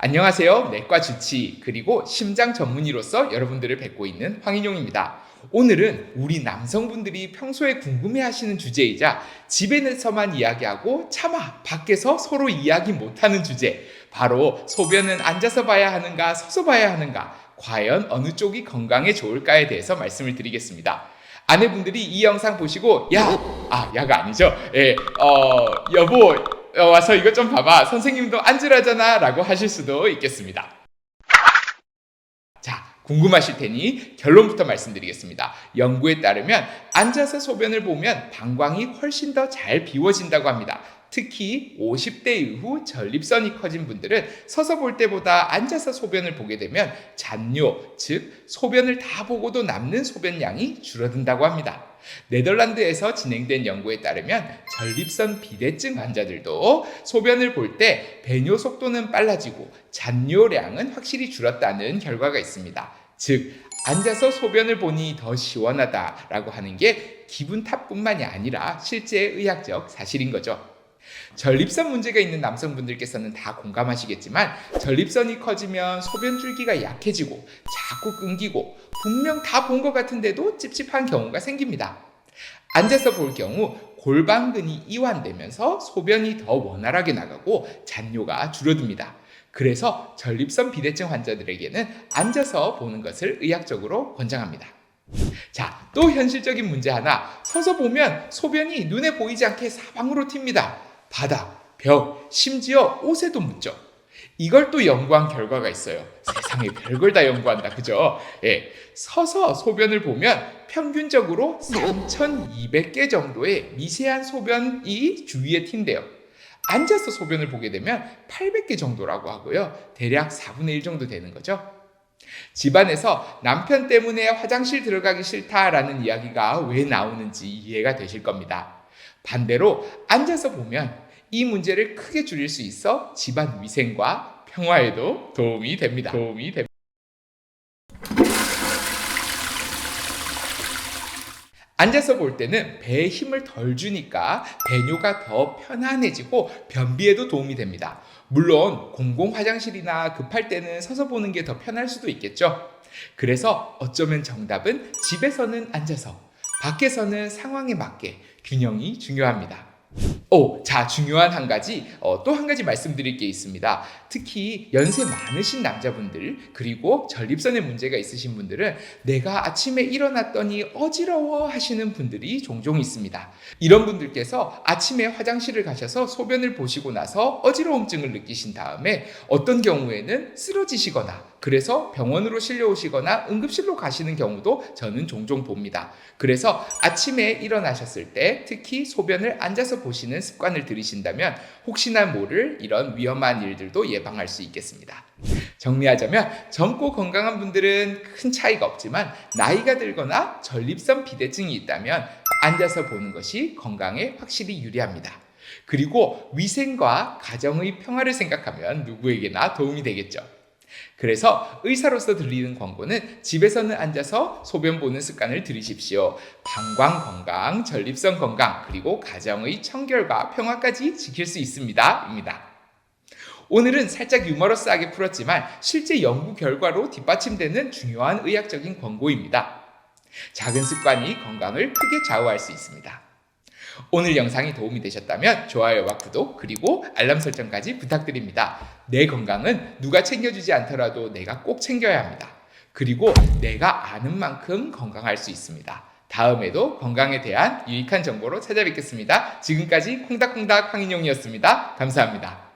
안녕하세요. 내과 주치 그리고 심장 전문의로서 여러분들을 뵙고 있는 황인용입니다. 오늘은 우리 남성분들이 평소에 궁금해하시는 주제이자 집에서만 이야기하고 차마 밖에서 서로 이야기 못하는 주제 바로 소변은 앉아서 봐야 하는가 서서 봐야 하는가 과연 어느 쪽이 건강에 좋을까에 대해서 말씀을 드리겠습니다. 아내분들이 이 영상 보시고 야, 아 야가 아니죠. 예, 어 여보 어, 와서 이것 좀 봐봐. 선생님도 앉으라잖아. 라고 하실 수도 있겠습니다. 자, 궁금하실 테니 결론부터 말씀드리겠습니다. 연구에 따르면 앉아서 소변을 보면 방광이 훨씬 더 잘 비워진다고 합니다. 특히 50대 이후 전립선이 커진 분들은 서서 볼 때보다 앉아서 소변을 보게 되면 잔뇨, 즉 소변을 다 보고도 남는 소변량이 줄어든다고 합니다. 네덜란드에서 진행된 연구에 따르면 전립선 비대증 환자들도 소변을 볼 때 배뇨 속도는 빨라지고 잔뇨량은 확실히 줄었다는 결과가 있습니다. 즉 앉아서 소변을 보니 더 시원하다라고 하는 게 기분 탓뿐만이 아니라 실제 의학적 사실인 거죠. 전립선 문제가 있는 남성분들께서는 다 공감하시겠지만 전립선이 커지면 소변 줄기가 약해지고 자꾸 끊기고 분명 다 본 것 같은데도 찝찝한 경우가 생깁니다. 앉아서 볼 경우 골반근이 이완되면서 소변이 더 원활하게 나가고 잔뇨가 줄어듭니다. 그래서 전립선 비대증 환자들에게는 앉아서 보는 것을 의학적으로 권장합니다. 자, 또 현실적인 문제 하나. 서서 보면 소변이 눈에 보이지 않게 사방으로 튑니다. 바닥, 벽, 심지어 옷에도 묻죠. 이걸 또 연구한 결과가 있어요. 세상에 별걸 다 연구한다. 그죠? 예. 서서 소변을 보면 평균적으로 3,200개 정도의 미세한 소변이 주위에 튄대요. 앉아서 소변을 보게 되면 800개 정도라고 하고요. 대략 4분의 1 정도 되는 거죠. 집안에서 남편 때문에 화장실 들어가기 싫다라는 이야기가 왜 나오는지 이해가 되실 겁니다. 반대로 앉아서 보면 이 문제를 크게 줄일 수 있어 집안 위생과 평화에도 도움이 됩니다. 도움이 됩니다. 앉아서 볼 때는 배에 힘을 덜 주니까 배뇨가 더 편안해지고 변비에도 도움이 됩니다. 물론 공공 화장실이나 급할 때는 서서 보는 게 더 편할 수도 있겠죠. 그래서 어쩌면 정답은 집에서는 앉아서, 밖에서는 상황에 맞게 균형이 중요합니다. 오, 자, 중요한 한 가지, 어, 또 한 가지 말씀드릴 게 있습니다. 특히 연세 많으신 남자분들, 그리고 전립선에 문제가 있으신 분들은 내가 아침에 일어났더니 어지러워 하시는 분들이 종종 있습니다. 이런 분들께서 아침에 화장실을 가셔서 소변을 보시고 나서 어지러움증을 느끼신 다음에 어떤 경우에는 쓰러지시거나 그래서 병원으로 실려오시거나 응급실로 가시는 경우도 저는 종종 봅니다. 그래서 아침에 일어나셨을 때 특히 소변을 앉아서 보 시는 습관을 들이신다면 혹시나 모를 이런 위험한 일들도 예방할 수 있겠습니다. 정리하자면 젊고 건강한 분들은 큰 차이가 없지만 나이가 들거나 전립선 비대증이 있다면 앉아서 보는 것이 건강에 확실히 유리합니다. 그리고 위생과 가정의 평화를 생각하면 누구에게나 도움이 되겠죠. 그래서 의사로서 들리는 광고는 집에서는 앉아서 소변 보는 습관을 들이십시오. 방광 건강, 전립선 건강, 그리고 가정의 청결과 평화까지 지킬 수 있습니다. 입니다. 오늘은 살짝 유머러스하게 풀었지만 실제 연구 결과로 뒷받침되는 중요한 의학적인 권고입니다. 작은 습관이 건강을 크게 좌우할 수 있습니다. 오늘 영상이 도움이 되셨다면 좋아요와 구독 그리고 알람 설정까지 부탁드립니다. 내 건강은 누가 챙겨주지 않더라도 내가 꼭 챙겨야 합니다. 그리고 내가 아는 만큼 건강할 수 있습니다. 다음에도 건강에 대한 유익한 정보로 찾아뵙겠습니다. 지금까지 콩닥콩닥 황인용이었습니다. 감사합니다.